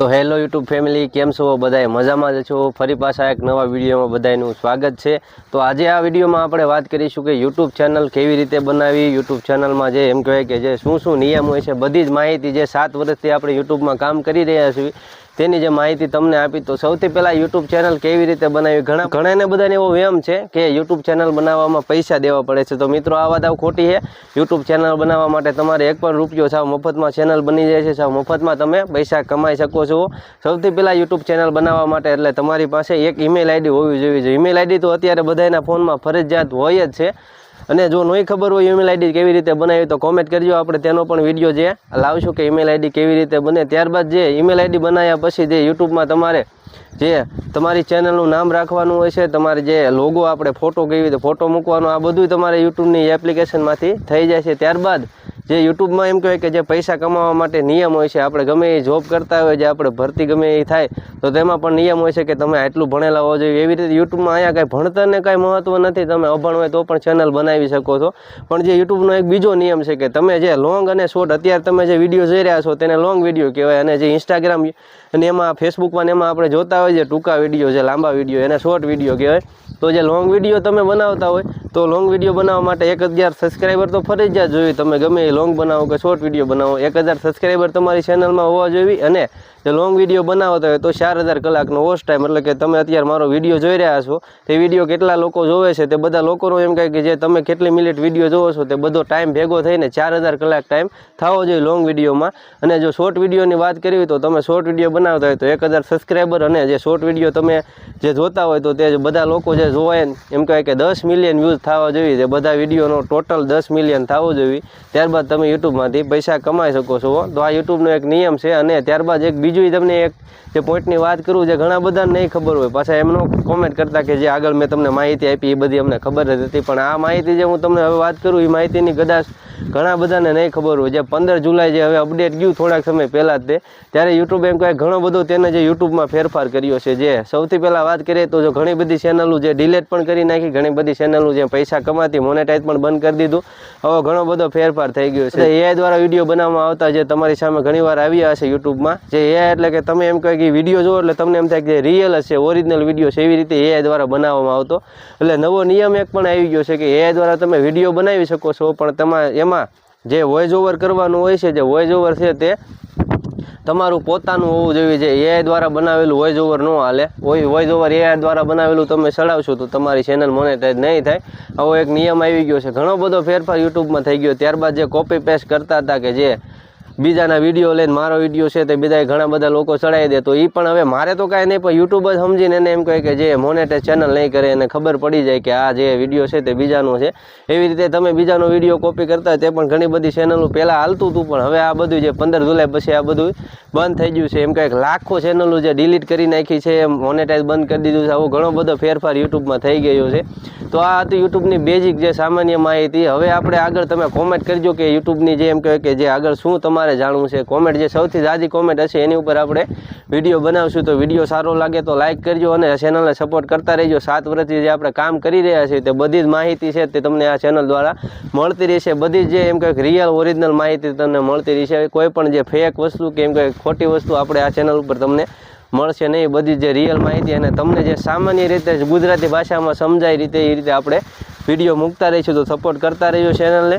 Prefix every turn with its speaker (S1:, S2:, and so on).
S1: તો hello YouTube family, કેમ છો? બધાય મજામાં જ છો? ફરી પાછા એક નવા વિડીયોમાં બધાયનું સ્વાગત છે. તો આજે આ વિડીયોમાં આપણે વાત કરીશું કે યુટ્યુબ ચેનલ કેવી રીતે બનાવી, યુટ્યુબ ચેનલમાં જે એમ કહેવાય કે જે શું શું નિયમ હોય છે, બધી જ માહિતી જે સાત વર્ષથી આપણે યુટ્યુબમાં કામ કરી રહ્યા છીએ તેની જે માહિતી તમને આપી, તો સૌથી પહેલાં યુટ્યુબ ચેનલ કેવી રીતે બનાવી? ઘણા ઘણાને બધાને એવો વહેમ છે કે યુટ્યુબ ચેનલ બનાવવામાં પૈસા દેવા પડે છે. તો મિત્રો, આ વાત આવ ખોટી છે. યુટ્યુબ ચેનલ બનાવવા માટે તમારે એક પણ રૂપિયો સાવ મફતમાં ચેનલ બની જાય છે. સાવ મફતમાં તમે પૈસા કમાઈ શકો છો. સૌથી પહેલાં યુટ્યુબ ચેનલ બનાવવા માટે એટલે તમારી પાસે એક ઈમેલ આઈડી હોવી જોઈએ. ઈમેલ આઈડી તો અત્યારે બધાના ફોનમાં ફરજિયાત હોય જ છે. અને જો નહીં ખબર હોય ઈમેલ આઈડી કેવી રીતે બનાવી તો કોમેન્ટ કરજો. આપણે તેનો પણ વીડિયો જે લાવશું કે ઈમેલ આઈડી કેવી રીતે બને. ત્યારબાદ જે ઈમેલ આઈડી બનાવ્યા પછી જે યુટ્યુબમાં તમારે જે તમારી ચેનલનું નામ રાખવાનું હોય છે, તમારે જે લોગો આપણે ફોટો કેવી રીતે ફોટો મૂકવાનો, આ બધું તમારે યુટ્યુબની એપ્લિકેશનમાંથી થઈ જાય છે. ત્યારબાદ જે યુટ્યુબમાં એમ કહેવાય કે જે પૈસા કમાવા માટે નિયમ હોય છે, આપણે ગમે એ જોબ કરતા હોય, જે આપણે ભરતી ગમે એ થાય, તો તેમાં પણ નિયમ હોય છે કે તમે આટલું ભણેલા હોવા જોઈએ. એવી રીતે યુટ્યુબમાં અહીંયા કાંઈ ભણતરને કાંઈ મહત્ત્વ નથી, તમે અભણ હોય તો પણ ચેનલ બનાવી શકો છો. પણ જે યુટ્યુબનો એક બીજો નિયમ છે કે તમે જે લોંગ અને શોર્ટ અત્યારે તમે જે વીડિયો જોઈ રહ્યા છો, તેને લોંગ વીડિયો કહેવાય. અને જે ઇન્સ્ટાગ્રામ અને એમાં ફેસબુકમાં એમાં આપણે જોતા હોય છે ટૂંકા વીડિયો જે લાંબા વીડિયો એને શોર્ટ વીડિયો કહેવાય. તો જે લોંગ વીડિયો તમે બનાવતા હોય તો લોંગ વીડિયો બનાવવા માટે એક હજાર સબસ્ક્રાઈબર તો ફરજિયાત જોઈએ તમે ગમે એ લોંગ બનાવો કે શોર્ટ વીડિયો બનાવો, એક હજાર સબસ્ક્રાઈબર તમારી ચેનલમાં હોવા જોઈએ. અને જે લોંગ વીડિયો બનાવતા હોય તો ચાર હજાર કલાકનો વોચ ટાઈમ એટલે કે તમે અત્યારે મારો વીડિયો જોઈ રહ્યા છો, તે વીડિયો કેટલા લોકો જોવે છે તે બધા લોકોનો એમ કહે કે જે તમે કેટલી મિનિટ વીડિયો જોવો છો તે બધો ટાઈમ ભેગો થઈને ચાર હજાર કલાક ટાઈમ થવો જોઈએ લોંગ વિડીયોમાં અને જો શોર્ટ વિડીયોની વાત કરવી તો તમે શોર્ટ વીડિયો બનાવતા હોય તો એક હજાર સબસ્ક્રાઈબર અને જે શોર્ટ વીડિયો તમે જે જોતા હોય તો તે બધા લોકો જે જોવાય એમ કહે કે દસ મિલિયન વ્યૂઝ થવા જોઈએ તે બધા વિડીયોનો ટોટલ દસ મિલિયન થવો જોઈએ. ત્યારબાદ તમે યુટ્યુબમાંથી પૈસા કમાઈ શકો છો. તો આ યુટ્યુબનો એક નિયમ છે અને ત્યારબાદ એક બીજું તમને એક જે પોઈન્ટની વાત કરું જે ઘણા બધાને નહીં ખબર હોય. પાછા એમનો કોમેન્ટ કરતા કે જે આગળ મેં તમને માહિતી આપી, એ બધી અમને ખબર જ હતી પણ આ માહિતી જે હું તમને હવે વાત કરું, એ માહિતીની કદાચ ઘણા બધાને નહીં ખબર હોય. જે પંદર જુલાઈ જે હવે અપડેટ ગયું થોડાક સમય પહેલાં જ તે, ત્યારે યુટ્યુબ એમ કહે, ઘણો બધો તેને જે યુટ્યુબમાં ફેરફાર કર્યો છે. જે સૌથી પહેલાં વાત કરીએ તો જો ઘણી બધી ચેનલો જે ડિલેટ પણ કરી નાખી, ઘણી બધી ચેનલો જે પૈસા કમાતી મોનેટાઈઝ પણ બંધ કરી દીધું. હવે ઘણો બધો ફેરફાર થઈ ગયો છે. એઆઈ દ્વારા વીડિયો બનાવવામાં આવતા જે તમારી સામે ઘણીવાર આવ્યા હશે યુટ્યુબમાં જે એઆઈ એટલે કે તમે એમ કહે કે વીડિયો જુઓ એટલે તમને એમ થાય કે રિયલ હશે ઓરિજિનલ વીડિયો છે. એવી રીતે એઆઈ દ્વારા બનાવવામાં આવતો. એટલે નવો નિયમ એક પણ આવી ગયો છે કે એઆઈ દ્વારા તમે વીડિયો બનાવી શકો છો, પણ તમારે એમાં જે વોઇસ ઓવર કરવાનું હોય છે, જે વોઇસ ઓવર છે તે તમારું પોતાનું હોવું જોઈએ. જે એઆઈ દ્વારા બનાવેલું વોઇસ ઓવર ન હાલે. વોઇસ ઓવર એઆઈ દ્વારા બનાવેલું તમે ચડાવશો તો તમારી ચેનલ મોનેટાઈઝ નહીં થાય. આવો એક નિયમ આવી ગયો છે. ઘણો બધો ફેરફાર યુટ્યુબમાં થઈ ગયો. ત્યારબાદ જે કોપી પેસ્ટ કરતા હતા કે જે બીજાના વીડિયો લઈને મારો વીડિયો છે તે બીજા ઘણા બધા લોકો ચડાવી દે તો એ પણ હવે મારે તો કાંઈ નહીં, પણ યુટ્યુબ જ સમજીને એને એમ કહે કે જે મોનેટાઈઝ ચેનલ નહીં કરે એને ખબર પડી જાય કે આ જે વીડિયો છે તે બીજાનો છે. એવી રીતે તમે બીજાનો વીડિયો કોપી કરતા તે પણ ઘણી બધી ચેનલો પહેલાં હાલતું હતું પણ હવે આ બધું જે પંદર જુલાઈ પછી આ બધું બંધ થઈ ગયું છે. એમ કંઈક લાખો ચેનલો જે ડિલીટ કરી નાખી છે, એમ મોનેટાઈઝ બંધ કરી દીધું છે, આવો ઘણો બધો ફેરફાર યુટ્યુબમાં થઈ ગયો છે. તો આ હતી યુટ્યુબની બેઝિક જે સામાન્ય માહિતી. હવે આપણે આગળ તમે કોમેન્ટ કરજો કે યુટ્યુબની જે એમ કહે કે જે આગળ શું તમારે જાણવું છે. કોમેન્ટ જે સૌથી ઝાઝી કોમેન્ટ હશે એની ઉપર આપણે વીડિયો બનાવશું. તો વીડિયો સારો લાગે તો લાઇક કરજો અને ચેનલને સપોર્ટ કરતા રહેજો. સાત વર્ષથી જે આપણે કામ કરી રહ્યા છીએ તે બધી જ માહિતી છે તે તમને આ ચેનલ દ્વારા મળતી રહેશે. બધી જ જે એમ કંઈક રિયલ ઓરિજિનલ માહિતી તમને મળતી રહેશે. કોઈ પણ જે ફેક વસ્તુ કે એમ કંઈક ખોટી વસ્તુ આપણે આ ચેનલ ઉપર તમને મળશે નહીં. બધી જે રિયલ માહિતી અને તમને જે સામાન્ય રીતે જ ગુજરાતી ભાષામાં સમજાય રીતે એ રીતે આપણે વીડિયો મૂકતા રહીશું. તો સપોર્ટ કરતા રહેજો ચેનલને